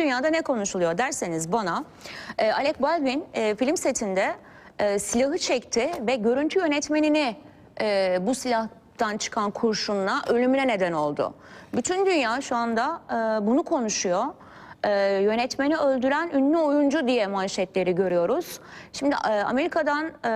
dünyada ne konuşuluyor derseniz bana e, Alec Baldwin e, film setinde e, silahı çekti ve görüntü yönetmenini e, bu silahtan çıkan kurşunla ölümüne neden oldu. Bütün dünya şu anda e, bunu konuşuyor. E, yönetmeni öldüren ünlü oyuncu diye manşetleri görüyoruz. Şimdi e, Amerika'dan e,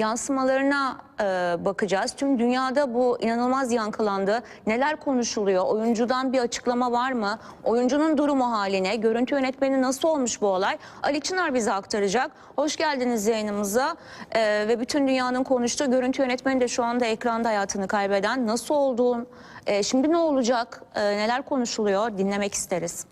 yansımalarına e, bakacağız. Tüm dünyada bu inanılmaz yankılandı. Neler konuşuluyor? Oyuncudan bir açıklama var mı? Oyuncunun durumu haline, görüntü yönetmeni nasıl olmuş bu olay? Ali Çınar bize aktaracak. Hoş geldiniz yayınımıza. E, ve bütün dünyanın konuştuğu görüntü yönetmeni de şu anda ekranda hayatını kaybeden. Nasıl olduğun, e, şimdi ne olacak, e, neler konuşuluyor dinlemek isteriz.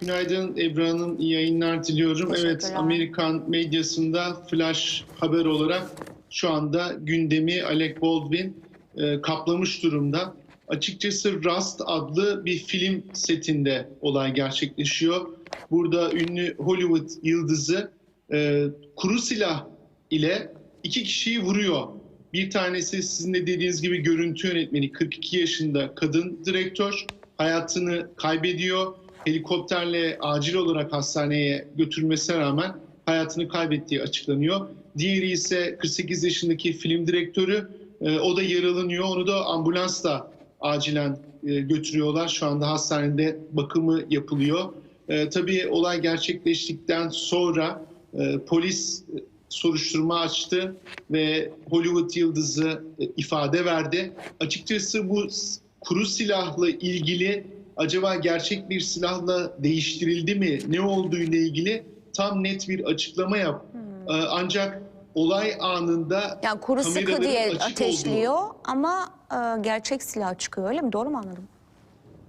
Günaydın Ebru Hanım, iyi yayınlar diliyorum. Evet. Amerikan medyasında flash haber olarak şu anda gündemi Alec Baldwin e, kaplamış durumda. Açıkçası Rust adlı bir film setinde olay gerçekleşiyor. Burada ünlü Hollywood yıldızı e, kuru silah ile iki kişiyi vuruyor. Bir tanesi sizin de dediğiniz gibi görüntü yönetmeni 42 yaşında kadın direktör hayatını kaybediyor. Helikopterle acil olarak hastaneye götürülmesine rağmen hayatını kaybettiği açıklanıyor. Diğeri ise 48 yaşındaki film direktörü. E, o da yaralanıyor. Onu da ambulansla acilen e, götürüyorlar. Şu anda hastanede bakımı yapılıyor. E, tabii olay gerçekleştikten sonra e, polis e, soruşturma açtı ve Hollywood yıldızı ifade verdi. Açıkçası bu kuru silahla ilgili acaba gerçek bir silahla değiştirildi mi? Ne olduğu ile ilgili tam net bir açıklama yap. E, Ancak olay anında Yani kuru sıkı diye ateşliyor ama e, gerçek silah çıkıyor öyle mi? Doğru mu anladım?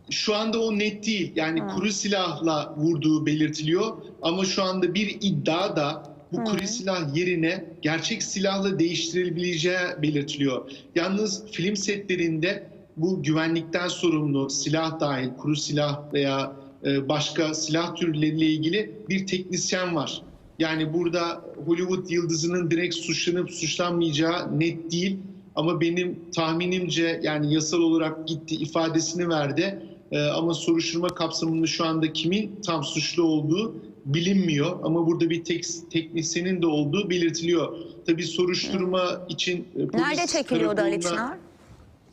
Şu anda o net değil. Yani kuru silahla vurduğu belirtiliyor. Ama şu anda bir iddia da bu kuru silah yerine gerçek silahla değiştirilebileceği belirtiliyor. Yalnız film setlerinde bu güvenlikten sorumlu silah dahil, kuru silah veya e, başka silah türleriyle ilgili bir teknisyen var. Yani burada Hollywood yıldızının direkt suçlanıp suçlanmayacağı net değil. Ama benim tahminimce yani yasal olarak gitti ifadesini verdi. Ee, ama soruşturma kapsamında şu anda kimin tam suçlu olduğu bilinmiyor. Ama burada bir tek, teknisyenin de olduğu belirtiliyor. Tabii soruşturma için e, Nerede çekiliyordu Ali Çınar?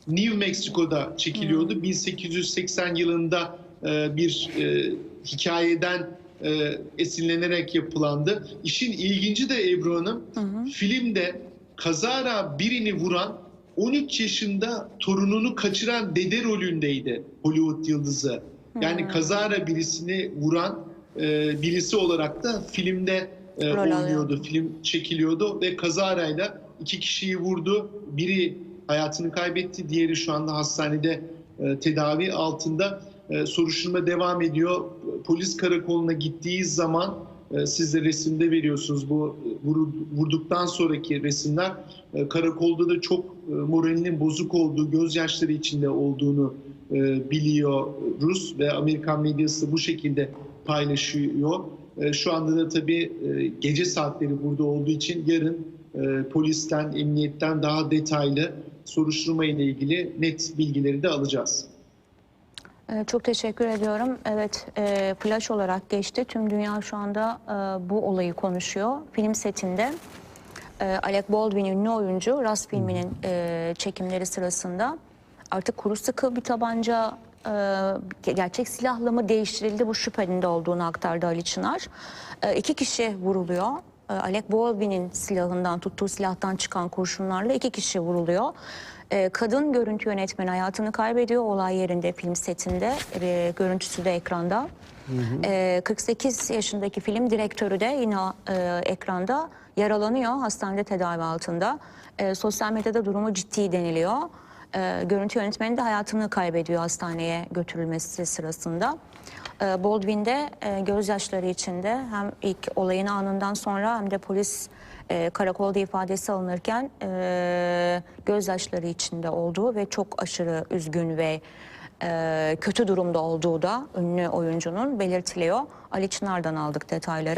New Mexico'da çekiliyordu. Hmm. 1880 yılında e, bir e, hikayeden e, esinlenerek yapılandı. İşin ilginci de Ebru Hanım, filmde kazara birini vuran 13 yaşında torununu kaçıran dede rolündeydi Hollywood yıldızı. Yani Hmm. kazara birisini vuran e, birisi olarak da filmde e, oynuyordu. Film çekiliyordu ve kazarayla iki kişiyi vurdu. Biri hayatını kaybetti, diğeri şu anda hastanede e, tedavi altında. E, soruşturma devam ediyor. Polis karakoluna gittiği zaman e, siz de resimde veriyorsunuz bu e, vurduktan sonraki resimler. E, karakolda da çok e, moralinin bozuk olduğu, gözyaşları içinde olduğunu e, biliyor Rus ve Amerikan medyası bu şekilde paylaşıyor. E, Şu anda da tabii e, gece saatleri burada olduğu için yarın e, polisten, emniyetten daha detaylı soruşturma ile ilgili net bilgileri de alacağız. Ee, Çok teşekkür ediyorum. Evet, e, flash olarak geçti. Tüm dünya şu anda e, bu olayı konuşuyor. Film setinde e, Alec Baldwin ünlü oyuncu Rust filminin e, çekimleri sırasında artık kuru sıkı bir tabanca e, gerçek silahla mı değiştirildi bu şüphenin de olduğunu aktardı Ali Çınar. E, iki kişi vuruluyor. E, Alec Baldwin'in silahından tuttuğu silahtan çıkan kurşunlarla iki kişi vuruluyor. E, kadın görüntü yönetmeni hayatını kaybediyor olay yerinde film setinde e, görüntüsü de ekranda. E, 48 yaşındaki film direktörü de yine e, ekranda yaralanıyor hastanede tedavi altında. Sosyal medyada durumu ciddi deniliyor. Görüntü yönetmeni de hayatını kaybediyor hastaneye götürülmesi sırasında. E, Baldwin de e, gözyaşları içinde hem ilk olayın anından sonra hem de polis e, karakolda ifadesi alınırken e, gözyaşları içinde olduğu ve çok aşırı üzgün ve kötü durumda olduğu da ünlü oyuncunun belirtiliyor. Ali Çınar'dan aldık detayları.